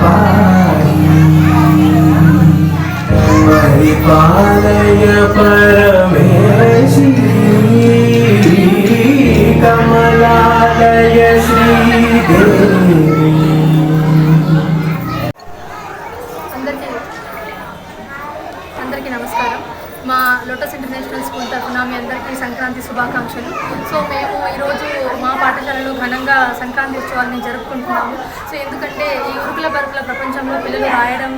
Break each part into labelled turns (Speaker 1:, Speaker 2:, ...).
Speaker 1: பாடி. பரிபாலய பரம international school తరఫున మీ అందరికీ సంక్రాంతి శుభాకాంక్షలు. సో మేము ఈరోజు మా పాఠశాలలో ఘనంగా సంక్రాంతి ఉత్సవాన్ని జరుపుకుంటున్నాము. సో ఎందుకంటే ఈ ఉరుకుల బరుకుల ప్రపంచంలో పిల్లలు రాయడం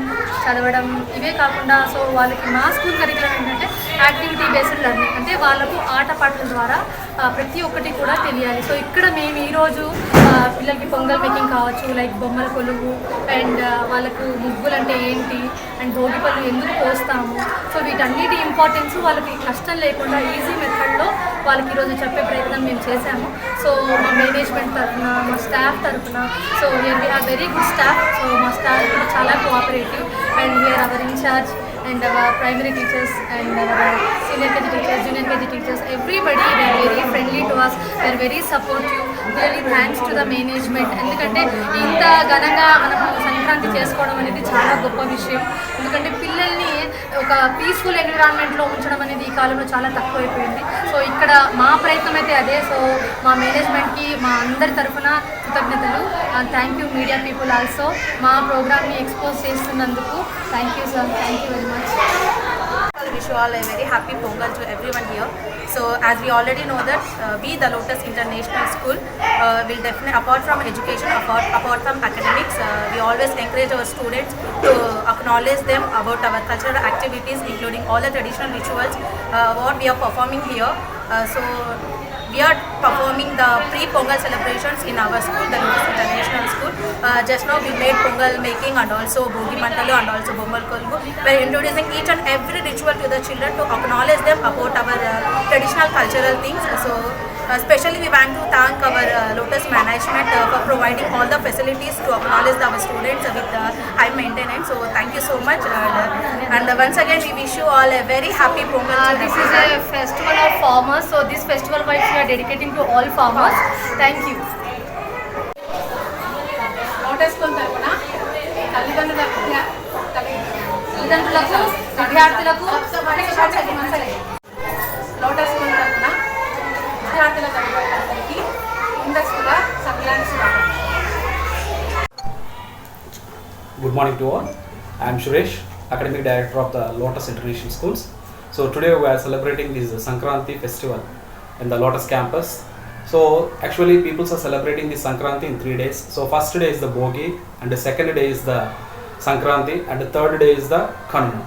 Speaker 1: చదవడం ఇవే కాకుండా సో వాళ్ళకి మా స్కూల్ కరికులం ఏంటంటే యాక్టివిటీ బేస్డ్ లెర్నింగ్. అంటే వాళ్ళకు ఆటపాటల ద్వారా ప్రతి ఒక్కటి కూడా తెలియాలి. సో ఇక్కడ మేము ఈరోజు పిల్లలకి పొంగల్ మేకింగ్ కావచ్చు లైక్ బొమ్మల కొలువు అండ్ వాళ్ళకు ముగ్గులు అంటే ఏంటి అండ్ భోగి పళ్ళు ఎందుకు పోస్తాము సో వీటన్నిటి ఇంపార్టెన్స్ వాళ్ళకి కష్టం లేకుండా ఈజీ మెథడ్లో వాళ్ళకి ఈరోజు చెప్పే ప్రయత్నం మేము చేశాము. సో మా మేనేజ్మెంట్ తరఫున మా స్టాఫ్ తరఫున so we are very good staff so మా స్టాఫ్ కూడా చాలా cooperative and we are our incharge and our primary teachers and our senior KG teachers, junior KG teachers, everybody they are very friendly to us, they are very supportive. Really thanks to the management. ఎందుకంటే ఇంత ఘనంగా మనం సంక్రాంతి చేసుకోవడం అనేది చాలా గొప్ప విషయం ఎందుకంటే పిల్లల్ని ఒక పీస్ఫుల్ ఎన్విరాన్మెంట్లో ఉంచడం అనేది ఈ కాలంలో చాలా తక్కువైపోయింది. సో ఇక్కడ మా ప్రయత్నం అయితే అదే. సో మా మేనేజ్మెంట్కి మా అందరి తరఫున కృతజ్ఞతలు. Thank you media people also మా ప్రోగ్రామ్ని ఎక్స్పోజ్ చేస్తున్నందుకు thank you sir thank you very
Speaker 2: much wish you all a very happy Pongal to everyone here. So as we already know that uh, we the Lotus International School uh, will definitely apart from education apart, apart from academics uh, we always encourage our students to acknowledge them about our cultural activities including all the traditional rituals uh, what we are performing here. Uh, so we are performing the pre-Pongal celebrations in our school, the Lotus International School. Uh, just now we made Pongal making and also Bogi Mantalu and also Bongal Kolgu. We are introducing each and every ritual to the children to acknowledge them about our uh, traditional cultural things. So especially we want to thank our uh, Lotus management uh, for providing all the facilities to acknowledge our students with uh, high maintenance. So thank you so much. And, uh, and uh, once again we wish you all a very happy Pongal.
Speaker 1: Uh,
Speaker 2: to
Speaker 1: this is
Speaker 2: everyone.
Speaker 1: a festival of farmers, so this festival vibes we are dedicating to all farmers. Thank you.
Speaker 3: Lotus school తరఫున తల్లిదండ్రుల విద్యా- తల్లి-
Speaker 1: తల్లిదండ్రులకు విద్యార్థులకు
Speaker 3: విద్యార్థుల తల్లిదండ్రులందరికీ ముందస్తుగా సంక్రాంతి శుభాకాంక్షలు
Speaker 4: Good morning to all. I am Suresh, Academic Director of the Lotus International Schools. So today we are celebrating this Sankranti festival in the Lotus campus. So actually people are celebrating this Sankranti in three days. So first day is the Bogi and the second day is the Sankranti and the third day is the Kanma.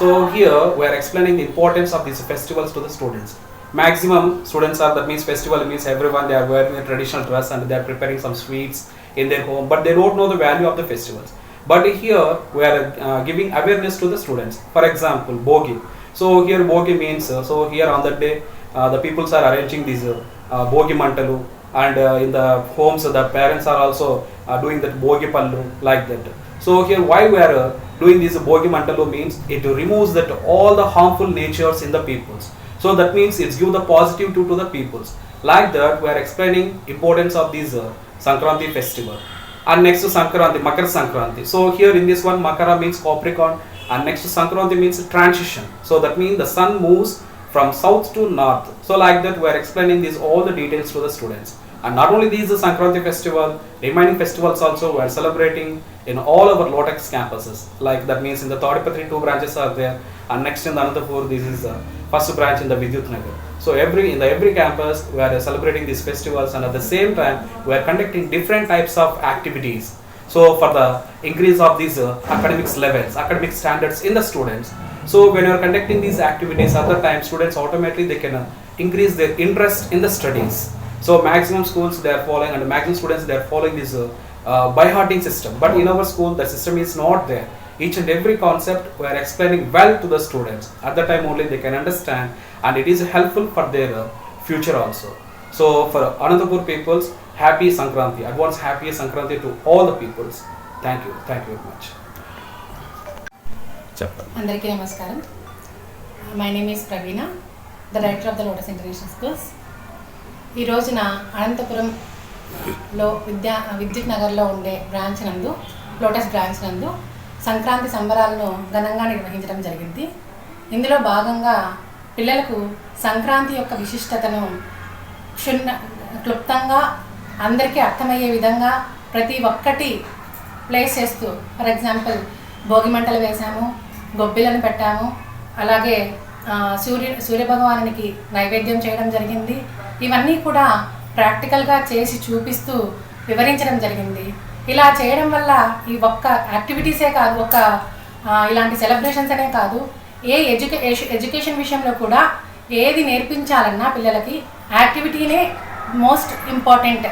Speaker 4: So here we are explaining the importance of these festivals to the students. Maximum students are that means festival means everyone they are wearing a traditional dress and they are preparing some sweets in their home, but they don't know the value of the festivals. But here we are uh, giving awareness to the students. For example, bogi. So here bogi means uh, so here on that day uh, the peoples are arranging these uh, uh, bogi mantalu and uh, in the homes the parents are also uh, doing that bogi pallu like that. So here why we are uh, doing this bogi mantalu means it removes that all the harmful natures in the peoples. So that means it's give the positive to, to the peoples. Like that we are explaining importance of this uh, Sankranti festival. And next to Sankranti, Makar Sankranti. So here in this one, Makara means Capricorn, and next to Sankranti means transition. So that means the sun moves from south to north. So like that, we are explaining these all the details to the students. And not only these, the Sankranti festival, remaining festivals also we are celebrating in all our Lotex campuses. Like that means in the Thodipatri two branches are there, and next in the Anantapur, this is the first branch in the Vidyut Nagar. So every in the every campus we are celebrating these festivals and at the same time we are conducting different types of activities. So for the increase of these uh, academics levels, academic standards in the students. So when you are conducting these activities, at the time students automatically they can uh, increase their interest in the studies. So maximum schools they are following and maximum students they are following this uh, uh, by hearting system. But in our school the system is not there. Each and every concept we are explaining well to the students. At the time only they can understand and it is helpful for their uh, future also. So for Anantapur peoples, happy Sankranti. Advance happy Sankranti to all the peoples. Thank you. Thank you very much.
Speaker 5: చెప్పండి
Speaker 3: అందరికీ నమస్కారం my name is Praveena the director of the Lotus international schools ఈ రోజున అనంతపురంలో విద్యా విద్యుత్ నగర్లో ఉండే బ్రాంచ్ నందు లోటస్ బ్రాంచ్ నందు సంక్రాంతి సంబరాలను ఘనంగా నిర్వహించడం జరిగింది. ఇందులో భాగంగా పిల్లలకు సంక్రాంతి యొక్క విశిష్టతను క్షుణ్ణ క్లుప్తంగా అందరికీ అర్థమయ్యే విధంగా ప్రతి ఒక్కటి ప్లేస్ చేస్తూ ఫర్ ఎగ్జాంపుల్ భోగి మంటలు వేసాము గొబ్బిలను పెట్టాము అలాగే సూర్య సూర్యభగవానునికి నైవేద్యం చేయడం జరిగింది. ఇవన్నీ కూడా ప్రాక్టికల్గా చేసి చూపిస్తూ వివరించడం జరిగింది. ఇలా చేయడం వల్ల ఈ ఒక్క యాక్టివిటీసే కాదు ఒక ఇలాంటి సెలబ్రేషన్స్ అనే కాదు ఏ ఎడ్యుకే ఎడ్యుకేషన్ విషయంలో కూడా ఏది నేర్పించాలన్నా పిల్లలకి యాక్టివిటీనే మోస్ట్ ఇంపార్టెంట్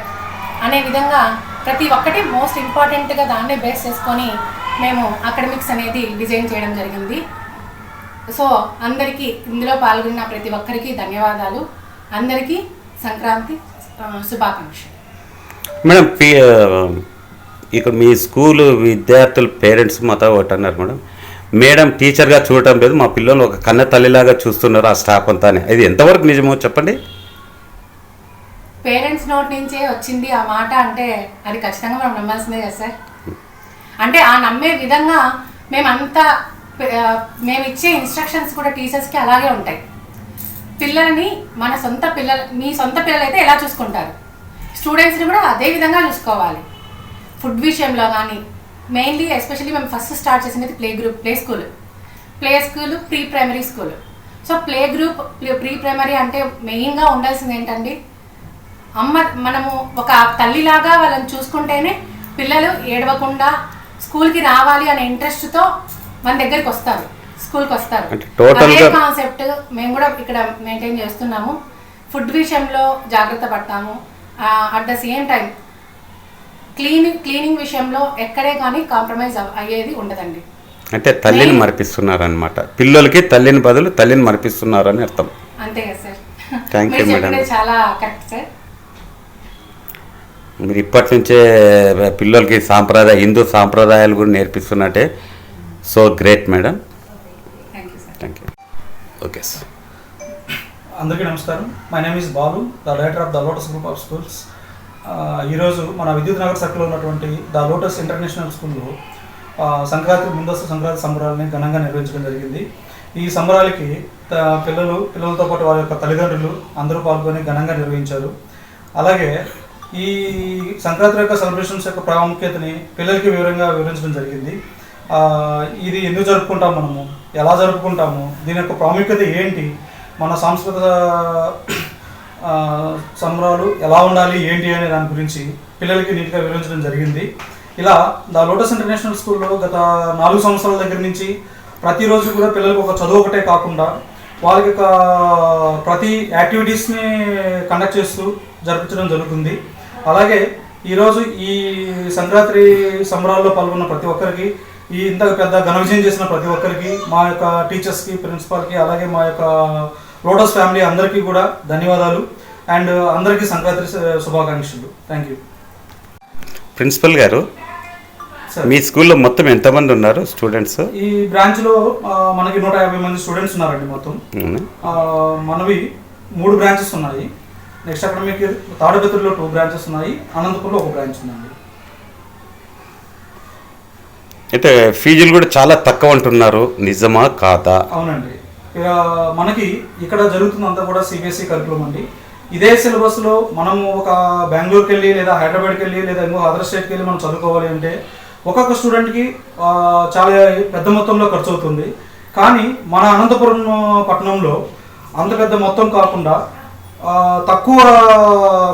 Speaker 3: అనే విధంగా ప్రతి ఒక్కటి మోస్ట్ ఇంపార్టెంట్గా దాన్నే బేస్ చేసుకొని మేము అకాడమిక్స్ అనేది డిజైన్ చేయడం జరిగింది. సో అందరికీ ఇందులో పాల్గొన్న ప్రతి ఒక్కరికి ధన్యవాదాలు. అందరికీ సంక్రాంతి శుభాకాంక్షలు.
Speaker 6: మేడం ఇక మీ స్కూల్ విద్యార్థుల పేరెంట్స్ మాతో ఒకటి అన్నారు మేడం. మేడం టీచర్గా చూడటం లేదు మా పిల్లలు ఒక కన్న తల్లిలాగా చూస్తున్నారు ఆ స్టాఫ్ అంతా అని ఇది ఎంతవరకు నిజమో చెప్పండి.
Speaker 3: పేరెంట్స్ నోట్ నుంచే వచ్చింది ఆ మాట అంటే అది ఖచ్చితంగా మనం నమ్మాల్సిందే కదా సార్. అంటే ఆ నమ్మే విధంగా మేమంతా మేము ఇచ్చే ఇన్స్ట్రక్షన్స్ కూడా టీచర్స్కి అలాగే ఉంటాయి. పిల్లల్ని మన సొంత పిల్లలు మీ సొంత పిల్లలైతే ఎలా చూసుకుంటారు? స్టూడెంట్స్ని కూడా అదే విధంగా చూసుకోవాలి. ఫుడ్ విషయంలో కానీ మెయిన్లీ ఎస్పెషల్లీ మేము ఫస్ట్ స్టార్ట్ చేసినది play group play school play school pre primary school so play group pre primary అంటే మెయిన్గా ఉండాల్సింది ఏంటండి? అమ్మ మనము ఒక తల్లిలాగా వాళ్ళని చూసుకుంటేనే పిల్లలు ఏడవకుండా స్కూల్కి రావాలి అనే ఇంట్రెస్ట్తో మన దగ్గరికి వస్తారు స్కూల్కి వస్తారు. అదే కాన్సెప్ట్ మేము కూడా ఇక్కడ మెయింటైన్ చేస్తున్నాము. ఫుడ్ విషయంలో జాగ్రత్త పడతాము. At the same time cleaning cleaning విషయంలో ఎక్కడే కానీ కాంప్రమైజ్ అయ్యేది ఉండదండి.
Speaker 6: అంటే తల్లిని మరిపిస్తున్నారనమాట పిల్లలకి తల్లిని బదులు తల్లిని మరిపిస్తున్నారని అర్థం.
Speaker 3: అంతే కదా సార్. మీరు
Speaker 6: madam.
Speaker 3: చెప్పింది చాలా కరెక్ట్ సార్.
Speaker 6: మీరు ఇప్పటి నుంచే పిల్లలకి సాంప్రదాయ హిందూ సాంప్రదాయాలు కూడా నేర్పిస్తున్నట్టే. So great madam
Speaker 3: thank you sir
Speaker 6: thank you okay sir
Speaker 5: అందరికీ నమస్కారం. My name is Balu the director of the Lotus group of schools ఈరోజు మన విద్యుత్ నగర్ సర్కిల్లో ఉన్నటువంటి ద లోటస్ ఇంటర్నేషనల్ స్కూల్లో సంక్రాంతి ముందస్తు సంక్రాంతి సంబరాలని ఘనంగా నిర్వహించడం జరిగింది. ఈ సంబరాలకి పిల్లలు పిల్లలతో పాటు వారి యొక్క తల్లిదండ్రులు అందరూ పాల్గొని ఘనంగా నిర్వహించారు. అలాగే ఈ సంక్రాంతి యొక్క సెలబ్రేషన్స్ యొక్క ప్రాముఖ్యతని పిల్లలకి వివరంగా వివరించడం జరిగింది. ఇది ఎందుకు జరుపుకుంటాం మనము? ఎలా జరుపుకుంటాము? దీని యొక్క ప్రాముఖ్యత ఏంటి? మన సాంస్కృతిక సంబరాలు ఎలా ఉండాలి ఏంటి అనే దాని గురించి పిల్లలకి నీట్గా వివరించడం జరిగింది. ఇలా ద లోటస్ ఇంటర్నేషనల్ స్కూల్లో గత నాలుగు సంవత్సరాల దగ్గర నుంచి ప్రతిరోజు కూడా పిల్లలకు ఒక చదువు ఒకటే కాకుండా వాళ్ళకి ఒక ప్రతి యాక్టివిటీస్ని కండక్ట్ చేస్తూ జరిపించడం జరుగుతుంది. అలాగే ఈరోజు ఈ సంక్రాంతి సంబరాల్లో పాల్గొన్న ప్రతి ఒక్కరికి ఈ ఇంత పెద్ద ఘన విజయం చేసిన ప్రతి ఒక్కరికి మా యొక్క టీచర్స్కి ప్రిన్సిపాల్కి అలాగే మా యొక్క లోటస్ ఫ్యామిలీ అందరికీ కూడా ధన్యవాదాలు. అండ్ అందరికీ సంక్రాంతి శుభాకాంక్షలు. Thank you.
Speaker 6: ప్రిన్సిపల్ గారు మీ స్కూల్లో మొత్తం ఎంతమంది ఉన్నారు స్టూడెంట్స్?
Speaker 5: ఈ బ్రాంచ్లో ఆ, మనకి నూట యాభై మంది స్టూడెంట్స్ ఉన్నారండి మొత్తం. మనవి మూడు బ్రాంచెస్ ఉన్నాయి. నెక్స్ట్ అకాడమిక్ తాడపత్రిలో టూ బ్రాంచెస్ ఉన్నాయి. అనంతపూర్లో ఒక బ్రాంచ్ ఉందండి.
Speaker 6: అయితే ఫీజులు కూడా చాలా తక్కువ అంటున్నారు. నిజమా కాదా?
Speaker 5: అవునండి. ఇక మనకి ఇక్కడ జరుగుతుందంతా కూడా సిబిఎస్ఈ కరికులం అండి. ఇదే సిలబస్లో మనము ఒక బెంగళూరుకి వెళ్ళి లేదా హైదరాబాద్కి వెళ్ళి లేదా ఇంకో అదర్ స్టేట్కి వెళ్ళి మనం చదువుకోవాలి అంటే ఒక్కొక్క స్టూడెంట్కి చాలా పెద్ద మొత్తంలో ఖర్చు అవుతుంది కానీ మన అనంతపురం పట్టణంలో అంత పెద్ద మొత్తం కాకుండా తక్కువ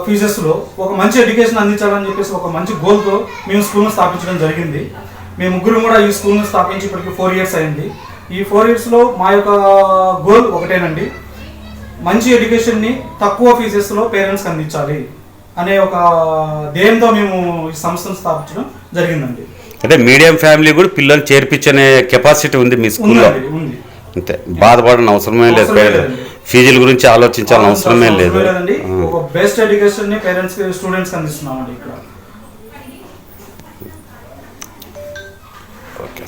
Speaker 5: ఫీజెస్లో ఒక మంచి ఎడ్యుకేషన్ అందించాలని చెప్పేసి ఒక మంచి గోల్తో మేము స్కూల్ను స్థాపించడం జరిగింది. మేము ముగ్గురు కూడా ఈ స్కూల్ను స్థాపించి ఇప్పటికి ఫోర్ ఇయర్స్ అయింది. ఈ ఫోర్ ఇయర్స్లో మా యొక్క గోల్ ఒకటేనండి. మంచి ఎడ్యుకేషన్ని తక్కువ ఫీజెస్లో పేరెంట్స్కి అందించాలి అనే ఒక ధ్యేయంతో మేము ఈ సంస్థను స్థాపించడం జరిగిందండి.
Speaker 6: అంటే మీడియం ఫ్యామిలీ కూడా పిల్లల్ని చేర్పించనే కెపాసిటీ ఉంది మీ స్కూల్లో?
Speaker 5: ఉంది.
Speaker 6: అంతే. బాధపడని అవసరమే లేదు. ఫీజుల గురించి ఆలోచించాల్సిన అవసరమే లేదు.
Speaker 5: బెస్ట్ ఎడ్యుకేషన్ని పేరెంట్స్ స్టూడెంట్స్ అందిస్తున్నామండి ఇక్కడ.